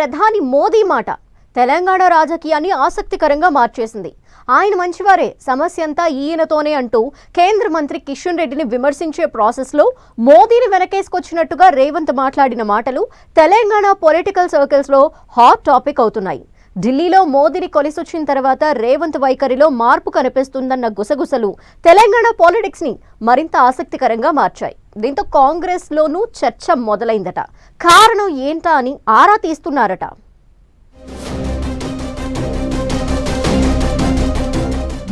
ప్రధాని మోదీ మాట. తెలంగాణ రాజకీయాన్ని ఆసక్తికరంగా మార్చేసింది. ఆయన మంచివారే సమస్య అంతా ఈయనతోనే అంటూ కేంద్ర మంత్రి కిషన్ రెడ్డిని విమర్శించే ప్రాసెస్లో మోదీని వెనకేసుకొచ్చినట్టుగా రేవంత్ మాట్లాడిన మాటలు తెలంగాణ పొలిటికల్ సర్కిల్స్లో హాట్ టాపిక్ అవుతున్నాయి. ఢిల్లీలో మోదీని కొలిసొచ్చిన తర్వాత రేవంత్ వైఖరిలో మార్పు కనిపిస్తుందన్న గుసగుసలు తెలంగాణ పాలిటిక్స్ని మరింత ఆసక్తికరంగా మార్చాయి. దీంతో కాంగ్రెస్ లోనూ చర్చ మొదలైందట. కారణం ఏంటా అని ఆరా తీస్తున్నారట.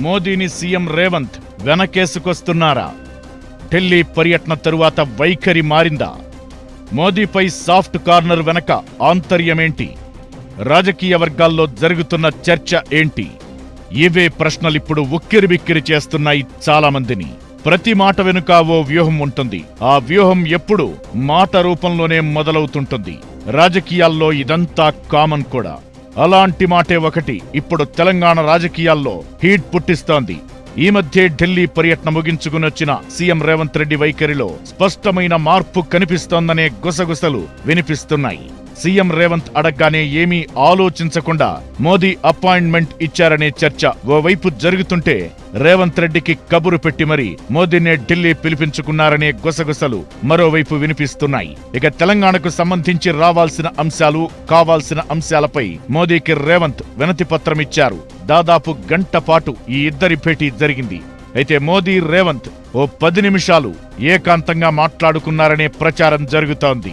మోదీని సీఎం రేవంత్ వెనకేసుకొస్తున్నారా? ఢిల్లీ పర్యటన తరువాత వైఖరి మారిందా? మోదీపై సాఫ్ట్ కార్నర్ వెనక ఆంతర్యమేంటి? రాజకీయ వర్గాల్లో జరుగుతున్న చర్చ ఏంటి? ఇవే ప్రశ్నలిప్పుడు ఉక్కిరిబిక్కిరి చేస్తున్నాయి చాలా మందిని ప్రతి మాట వెనుక ఓ వ్యూహం ఉంటుంది. ఆ వ్యూహం ఎప్పుడు మాట రూపంలోనే మొదలవుతుంటుంది. రాజకీయాల్లో ఇదంతా కామన్ కూడా. అలాంటి మాటే ఒకటి. ఇప్పుడు తెలంగాణ రాజకీయాల్లో హీట్ పుట్టిస్తోంది. ఈ మధ్యే ఢిల్లీ పర్యటన ముగించుకునొచ్చిన సీఎం రేవంత్ రెడ్డి వైఖరిలో స్పష్టమైన మార్పు కనిపిస్తోందనే గుసగుసలు వినిపిస్తున్నాయి. సీఎం రేవంత్ అడగ్గానే ఏమీ ఆలోచించకుండా మోదీ అపాయింట్మెంట్ ఇచ్చారనే చర్చ ఓవైపు జరుగుతుంటే రేవంత్ రెడ్డికి కబురు పెట్టి మరీ మోదీనే ఢిల్లీ పిలిపించుకున్నారనే గుసగుసలు మరోవైపు వినిపిస్తున్నాయి. ఇక తెలంగాణకు సంబంధించి రావాల్సిన అంశాలు కావాల్సిన అంశాలపై మోదీకి రేవంత్ వినతి పత్రం ఇచ్చారు. దాదాపు గంట పాటు ఈ ఇద్దరి భేటీ జరిగింది. అయితే మోదీ రేవంత్ ఓ పది నిమిషాలు ఏకాంతంగా మాట్లాడుకున్నారనే ప్రచారం జరుగుతోంది.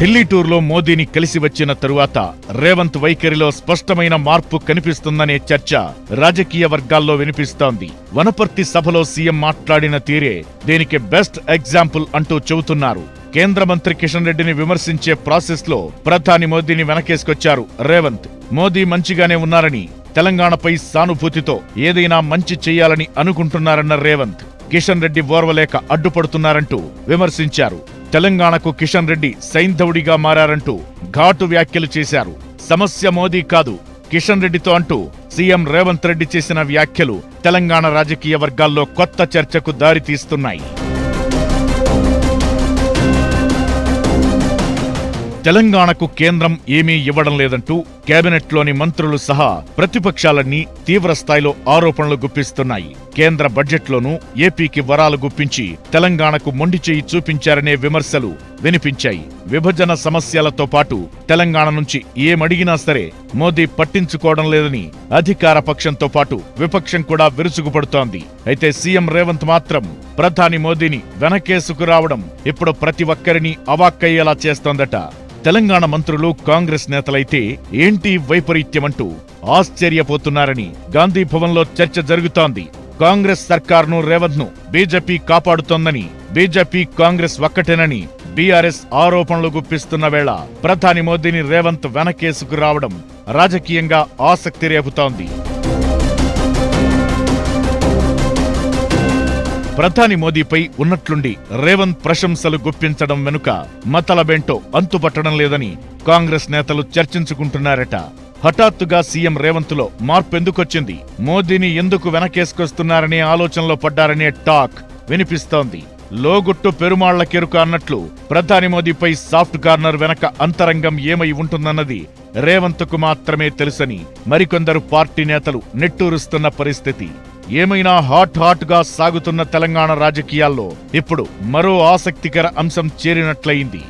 ఢిల్లీ టూర్లో మోదీని కలిసి వచ్చిన తరువాత రేవంత్ వైఖరిలో స్పష్టమైన మార్పు కనిపిస్తుందనే చర్చ రాజకీయ వర్గాల్లో వినిపిస్తోంది. వనపర్తి సభలో సీఎం మాట్లాడిన తీరే దీనికి బెస్ట్ ఎగ్జాంపుల్ అంటూ చెబుతున్నారు. కేంద్ర మంత్రి కిషన్ రెడ్డిని విమర్శించే ప్రాసెస్లో ప్రధాని మోదీని వెనకేసుకొచ్చారు రేవంత్. మోదీ మంచిగానే ఉన్నారని తెలంగాణపై సానుభూతితో ఏదైనా మంచి చేయాలని అనుకుంటున్నారన్న రేవంత్. కిషన్ రెడ్డి ఓర్వలేక అడ్డుపడుతున్నారంటూ విమర్శించారు. తెలంగాణకు కిషన్ రెడ్డి సైంధవుడిగా మారారంటూ ఘాటు వ్యాఖ్యలు చేశారు. సమస్య మోదీ కాదు కిషన్ రెడ్డితో అంటూ సీఎం రేవంత్ రెడ్డి చేసిన వ్యాఖ్యలు తెలంగాణ రాజకీయ వర్గాల్లో కొత్త చర్చకు దారితీస్తున్నాయి. తెలంగాణకు కేంద్రం ఏమీ ఇవ్వడం లేదంటూ కేబినెట్లోని మంత్రులు సహా ప్రతిపక్షాలన్నీ తీవ్రస్థాయిలో ఆరోపణలు గుప్పిస్తున్నాయి. కేంద్ర బడ్జెట్లోనూ ఏపీకి వరాలు గుప్పించి తెలంగాణకు మొండి చేయి చూపించారనే విమర్శలు వినిపించాయి. విభజన సమస్యలతో పాటు తెలంగాణ నుంచి ఏమడిగినా సరే మోదీ పట్టించుకోవడం లేదని అధికార పక్షంతో పాటు విపక్షం కూడా విరుచుకుపడుతోంది. అయితే సీఎం రేవంత్ మాత్రం ప్రధాని మోదీని వెనకేసుకురావడం ఇప్పుడు ప్రతి ఒక్కరిని అవాక్కయ్యేలా చేస్తోందట. తెలంగాణ మంత్రులు కాంగ్రెస్ నేతలైతే ఏంటి వైపరీత్యమంటూ ఆశ్చర్యపోతున్నారని గాంధీ భవన్లో చర్చ జరుగుతోంది. కాంగ్రెస్ సర్కార్ను రేవంత్ను బీజేపీ కాపాడుతోందని బీజేపీ కాంగ్రెస్ ఒక్కటేనని బీఆర్ఎస్ ఆరోపణలు గుప్పిస్తున్న వేళ ప్రధాని మోదీని రేవంత్ వెనకేసుకు రావడం రాజకీయంగా ఆసక్తి రేపుతోంది. ప్రధాని మోదీపై ఉన్నట్లుండి రేవంత్ ప్రశంసలు గుప్పించడం వెనుక మతలబేంటో అంతుపట్టడం లేదని కాంగ్రెస్ నేతలు చర్చించుకుంటున్నారట. హఠాత్తుగా సీఎం రేవంత్లో మార్పెందుకొచ్చింది? మోదీని ఎందుకు వెనకేసుకొస్తున్నారనే ఆలోచనలో పడ్డారనే టాక్ వినిపిస్తోంది. లోగుట్టు పెరుమాళ్ళ కెరుక అన్నట్లు ప్రధాని మోదీపై సాఫ్ట్ కార్నర్ వెనక అంతరంగం ఏమై ఉంటుందన్నది రేవంత్కు మాత్రమే తెలుసని మరికొందరు పార్టీ నేతలు నెట్టూరుస్తున్న పరిస్థితి. ఏమైనా హాట్ హాట్గా సాగుతున్న తెలంగాణ రాజకీయాల్లో ఇప్పుడు మరో ఆసక్తికర అంశం చేరినట్లయింది.